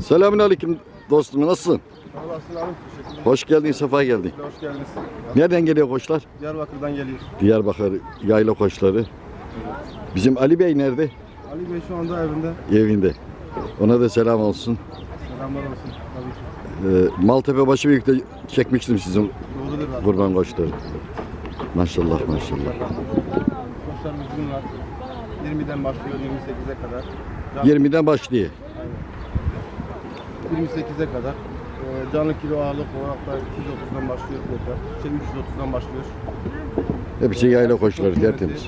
Selamünaleyküm dostum nasılsın? Abi teşekkürler. Hoş geldin, sefa geldin. Hoş geldiniz. Nereden geliyor koçlar? Diyarbakır'dan geliyor. Diyarbakır yayla koçları. Bizim Ali Bey nerede? Ali Bey şu anda evinde. Evinde. Ona da selam olsun. Selamlar olsun tabii ki. Ee, Maltepe başı büyükte çekmiştim sizin Doğrudur abi. kurban koçları. Maşallah maşallah. Koçlarımız bunlar. 20'den başlıyor 28'e kadar. Can- 20'den başlıyor. Aynen. 28'e kadar. Ee, canlı kilo ağırlık olarak da 230'dan başlıyor fiyatlar. Şey 330'dan başlıyor. Hepsi yayla koçları tertemiz.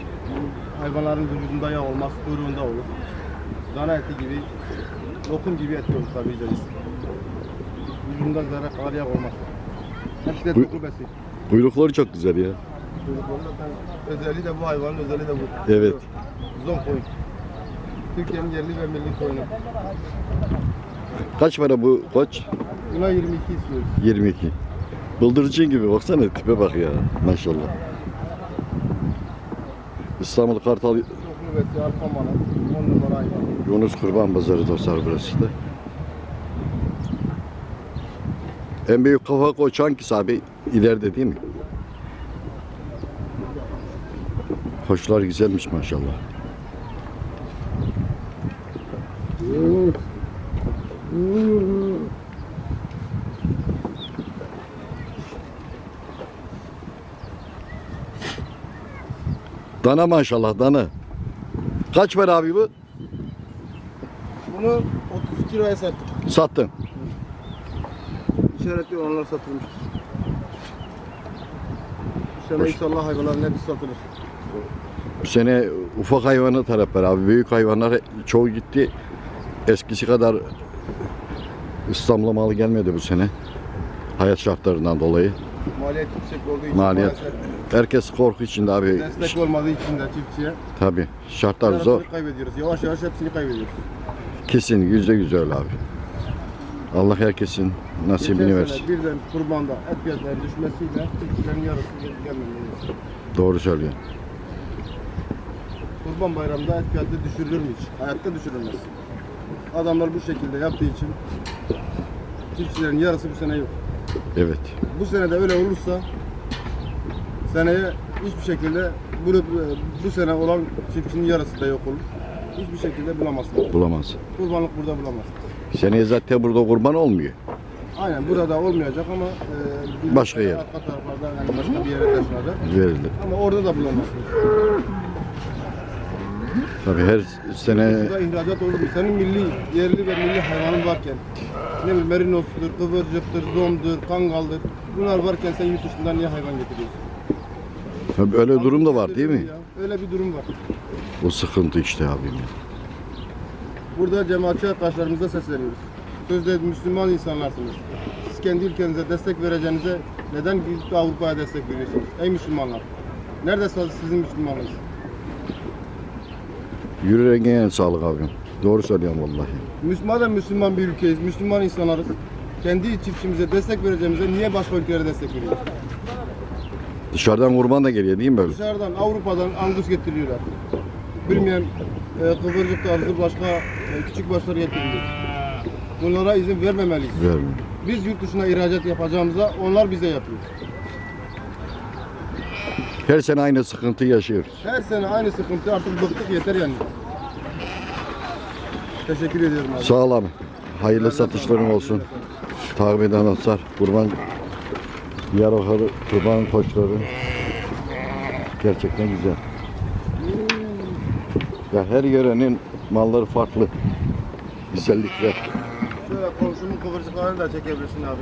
Hayvanların vücudunda yağ olmaz, kuyruğunda olur. Dana eti gibi, lokum gibi et olur tabii caizse. Vücudunda zarar kadar yağ olmaz. Hepsi de doku besi. Kuyrukları çok güzel ya. Kuyrukları zaten özelliği de bu hayvanın özelliği de bu. Evet. Zon koyun. Türkiye'nin yerli ve milli koyunu. Kaç para bu koç? Buna 22 istiyoruz. 22. Bıldırcın gibi baksana tipe bak ya. Maşallah. İstanbul Kartal Doklu besi, arpa mana, 10 numara hayvan. Yunus Kurban Pazarı dostlar burası da. En büyük kafa koç hangisi abi? İleride değil mi? Koçlar güzelmiş maşallah. Dana maşallah dana. Kaç para abi bu? Bunu 30 kiloya. Sattım. İşaretli olanlar satılmıştır. Bu sene inşallah hayvanların hepsi satılır. Bu sene ufak hayvanı taraf var abi. Büyük hayvanlar çoğu gitti. Eskisi kadar İstanbul'a mal gelmedi bu sene. Hayat şartlarından dolayı. Maliyet yüksek olduğu için Maliyet. Herkes korku içinde abi. destek olmadığı için de çiftçiye Tabi şartlar yarısını zor. kaybediyoruz. Yavaş yavaş hepsini kaybediyoruz. Kesin yüzde yüz öyle abi. Allah herkesin nasibini Geçen versin. sene birden kurbanda et fiyatlarının düşmesiyle çiftçilerin yarısı gelmemeli. Doğru söylüyorsun. Kurban bayramında et fiyatı düşürülür mü hiç? Hayatta düşürülmez. Adamlar bu şekilde yaptığı için çiftçilerin yarısı bu sene yok. Evet. Bu sene de öyle olursa seneye hiçbir şekilde bu, bu sene olan çiftçinin yarısı da yok olur. Hiçbir şekilde bulamazsın. Bulamaz. Kurbanlık burada bulamazsın. Seneye zaten burada kurban olmuyor. Aynen burada olmayacak ama e, Başka yer. Arka taraflarda yani başka bir yere taşınacak. Verilir. Ama orada da bulamazsın. Tabi her sene Burada ihracat olur mu? Senin milli, yerli ve milli hayvanın varken ne bileyim merinosudur, kıvırcıktır, zomdur, kangaldır. Bunlar varken sen yurt dışından niye hayvan getiriyorsun? tabii öyle durum da var değil mi? Ya, Öyle bir durum var. O sıkıntı işte abim. Burada cemaatçi arkadaşlarımıza sesleniyoruz. Sözde Müslüman insanlarsınız. Siz kendi ülkenize destek vereceğinize neden gidip Avrupa'ya destek veriyorsunuz? Ey Müslümanlar! Nerede sizin Müslümanlığınız? Yüreğine en sağlık abim. Doğru söylüyorum vallahi. Müslüman Müslüman bir ülkeyiz, Müslüman insanlarız. Kendi çiftçimize destek vereceğimize niye başka ülkelere destek veriyoruz? Dışarıdan kurban da geliyor değil mi böyle? Dışarıdan, Avrupa'dan angus getiriyorlar. Bilmeyen e, kıvırcık tarzı başka e, küçük başlar getiriliyor. Bunlara izin vermemeliyiz. Vermiyor. Biz yurt dışına ihracat yapacağımıza onlar bize yapıyor. Her sene aynı sıkıntı yaşıyoruz. Her sene aynı sıkıntı artık bıktık yeter yani. Teşekkür ediyorum abi. Sağ ol abi. Hayırlı satışların olsun. Takip eden. Kurban Diyarbakır kurban koçları gerçekten güzel. Ya her yörenin malları farklı. Güzellikler. Şöyle komşumun kıvırcıklarını da çekebilirsin abi.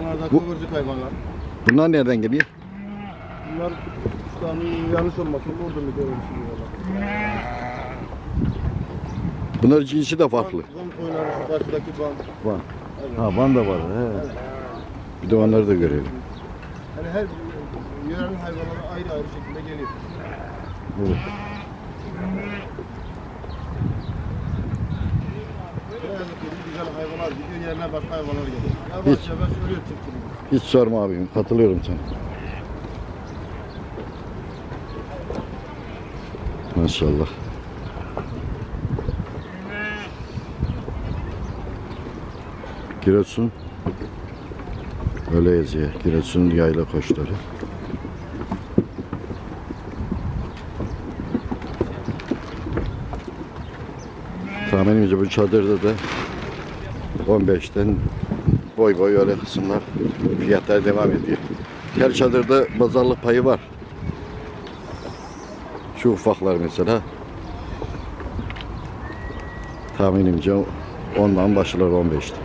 Bunlar da Bu- kıvırcık hayvanlar. Bunlar nereden geliyor? Bunlar hani yanlış olmasın burada mı valla. Bunlar cinsi de farklı. Zon koyunları şu karşıdaki band. Var. Ha van da var. He. Bir de onları da görelim. Yani her yörenin hayvanları ayrı ayrı şekilde geliyor. Evet. Güzel hayvanlar gidiyor yerine başka hayvanlar geliyor. Yavaş Hiç. yavaş ölüyor çiftçilik. Hiç sorma abim. Katılıyorum sana. Maşallah. Giresun öyle yazıyor. Giresun yayla koçları. Tahminimce bu çadırda da 15'ten boy boy öyle kısımlar fiyatlar devam ediyor. Her çadırda pazarlık payı var. Şu ufaklar mesela tahminimce ondan başlar 15'te.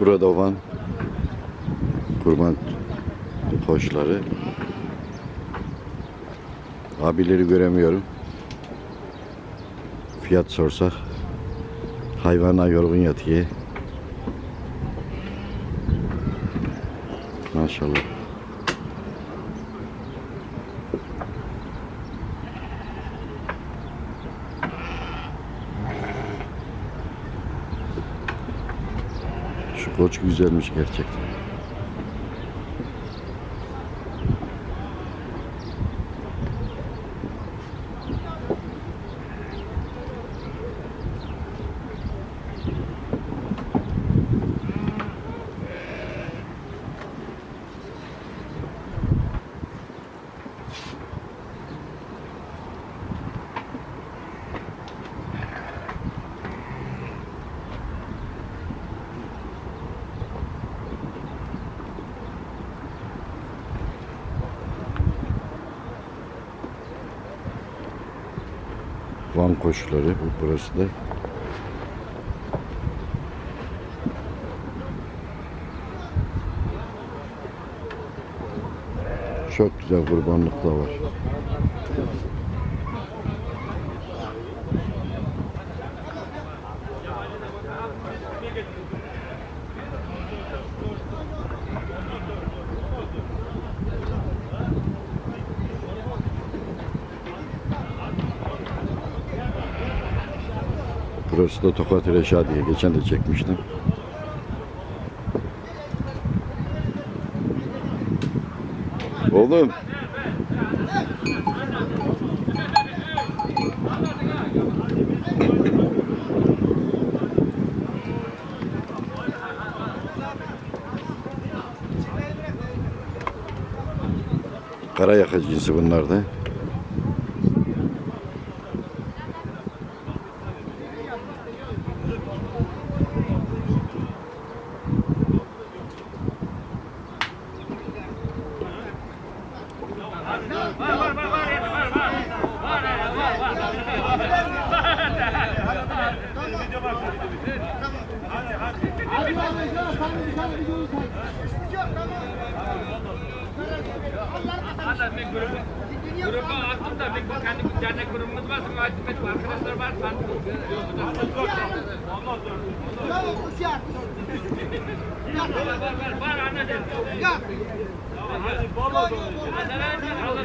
Burada olan kurban koçları. Abileri göremiyorum. Fiyat sorsak hayvana yorgun yatıyor. Maşallah. Şu koç güzelmiş gerçekten. Van koşuları bu burası da. Çok güzel kurbanlık da var. Burası da Tokat Reşadiye. Geçen de çekmiştim. Oğlum. Kara yaka cinsi bunlar da. Gruba attım da bir kendi dernek grubumuz var. Açtım arkadaşlar var. Ben var var var var anladım. Allah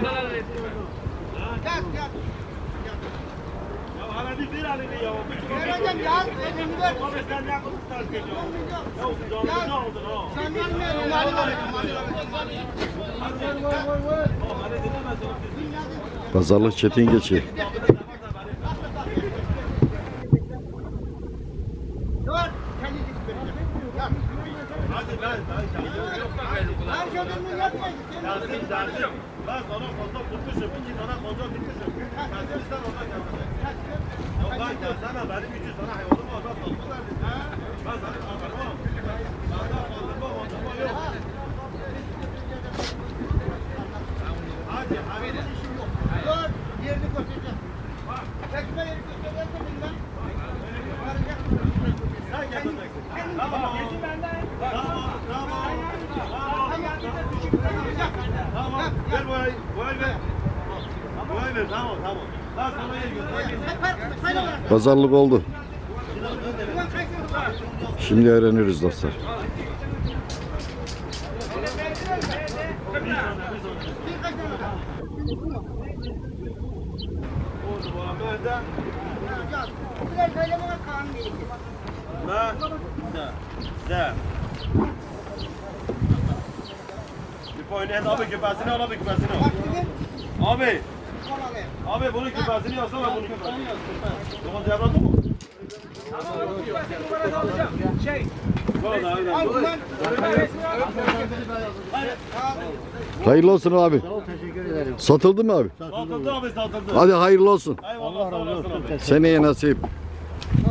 Allah etsin. Pazarlık çetin geçiyor. Ben sana fazla tutmuşum, iki tane fazla tutmuşum. Kesilirsen oradan gelmeyecek. Yok lan gelsene, benim için sana hayvanım var, ben satma verdim. Ben sana kandırmam. Benden kandırma, kandırma yok. Hadi, hadi. Dur, yerini göstereceğim. Çekme yeri göstereceğim ben. Sen getireceksin. Tamam. Tamam, tamam. Tamam, ver bu ay, bu ay ver. Bu ay ver, tamam, tamam. Ben sana yer göstereyim. Pazarlık oldu. Şimdi öğreniriz dostlar. Abi abi küpesini bunun küpesini yazsana bunun küpesini. Dokuz devradı mı? Sonra da aynen. Hayırlı olsun abi. Teşekkür ederim. Satıldı mı abi? Satıldı abi satıldı. Hadi hayırlı olsun. Eyvallah sağ olasın abi. Seneye nasip.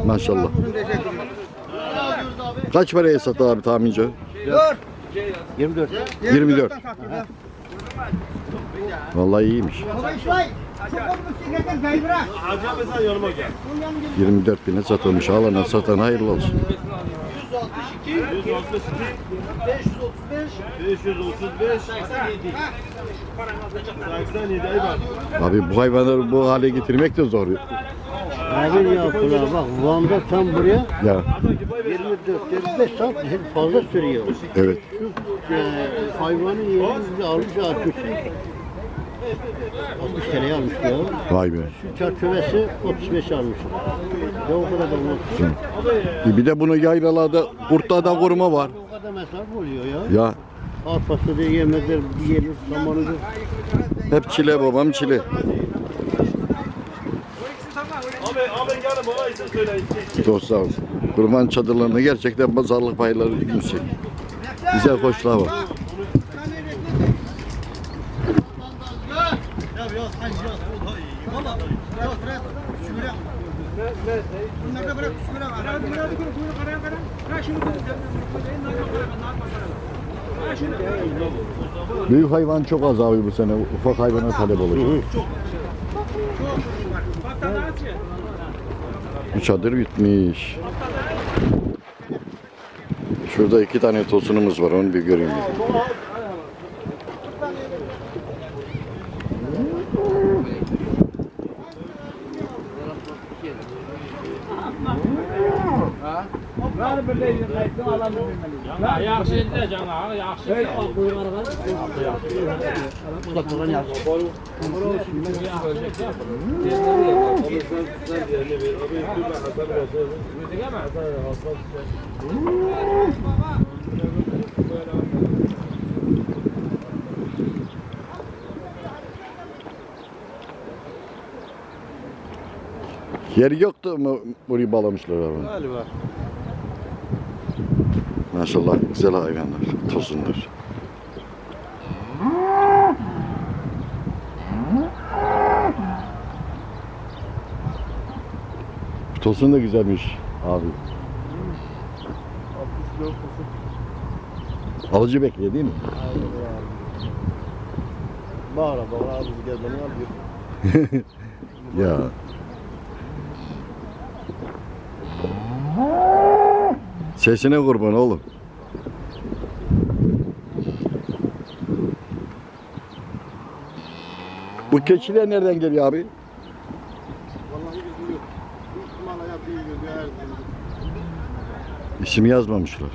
Maşallah. Kaç paraya sattı abi tahmince? 24. 24. Vallahi iyiymiş. Baba İsmail. Çok olmuş şirketten kaybıra. Hacı abi sen yanıma gel. 24 bine satılmış. Alana satan hayırlı olsun. 162 535 87 87 eyvallah. Abi bu hayvanları bu hale getirmek de zor. Abi ya kula bak Van'da tam buraya Ya 24-25 saat fazla sürüyor. evet. Şu e, hayvanın yerini almış atmışı. 60 TL'ye almış ya. Vay be. Şu çerçevesi 35 almış. Ya o kadar da olmaz. Bir de bunu yaylalarda kurtlarda da koruma var. O kadar mesaf oluyor ya. Ya Arpası da yemezler, yiyelim, zamanıdır. hep çile babam çile. İsim söyleyin. Dostlar kurban çadırlarında gerçekten pazarlık payları yüksek. Güzel koçlar var. Büyük hayvan çok az abi bu sene. Ufak hayvana talep olacak. Bu çadır bitmiş. Şurada iki tane tosunumuz var. Onu bir göreyim. Cana yaxşı idi cana, yaxşı. Abi sen sen diğerini ver. Abi dur ben Hasan biraz. Yer yoktu mu burayı bağlamışlar abi. Galiba. Maşallah güzel hayvanlar, tosunlar. Tosun da güzelmiş abi. Alıcı bekliyor değil mi? Bağıra bağıra abi gel beni al diyor. Ya. Sesine kurban oğlum. Bu keçiler nereden geliyor abi? Vallahi bizim yok. Büyük ihtimalle ya büyüyor bir. İsim yazmamışlar.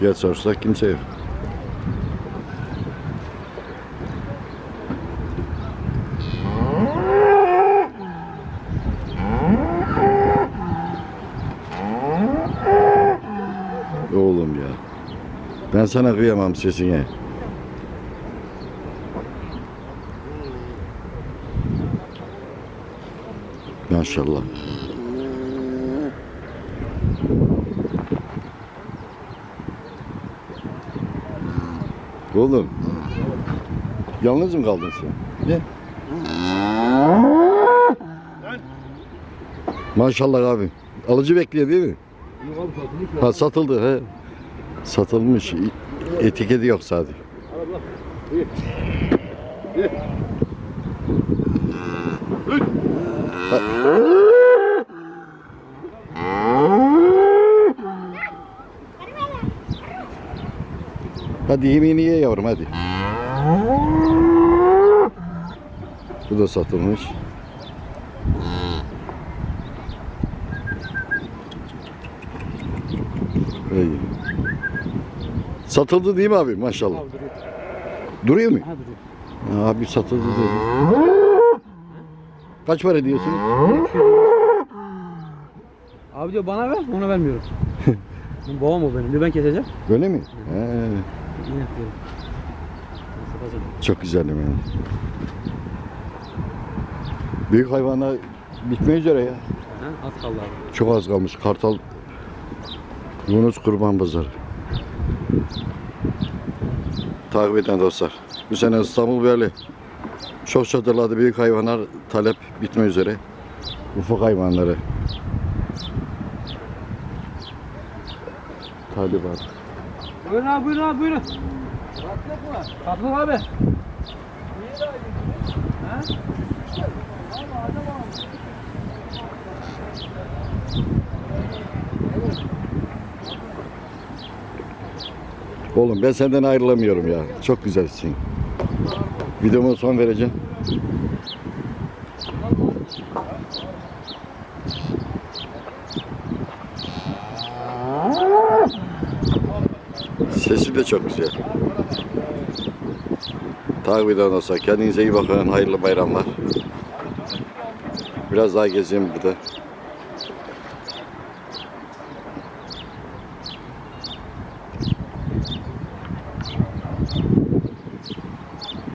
Fiyat sorsak kimse yok. Oğlum ya. Ben sana kıyamam sesine. Maşallah. Oğlum. Yalnız mı kaldın sen? Ne? Maşallah abi. Alıcı bekliyor değil mi? Ha satıldı he. Satılmış. Etiketi yok sadece. Hadi yemeğini ye yavrum hadi. Bu da satılmış. İyi. Satıldı değil mi abi maşallah? Duruyor mu? Ha duruyor. Abi satıldı dedi. Kaç para diyorsun? Abi diyor bana ver, ona vermiyorum. Babam o benim. Diyor ben keseceğim. Öyle mi? He, Çok güzel yani. Büyük hayvanlar bitmek üzere ya. Ha, az kaldı abi. Çok az kalmış. Kartal Yunus Kurban Pazarı. Takip eden dostlar. Bu sene İstanbul böyle. Çok çadırlarda büyük hayvanlar talep bitme üzere. Ufak hayvanları. Talip var. Buyurun abi, buyurun abi, buyurun. Tatlı mı? abi. Oğlum ben senden ayrılamıyorum ya. Çok güzelsin. Videoma son vereceğim. Sesi de çok güzel. Takip eden olsa kendinize iyi bakın. Hayırlı bayramlar. Biraz daha gezeyim burada.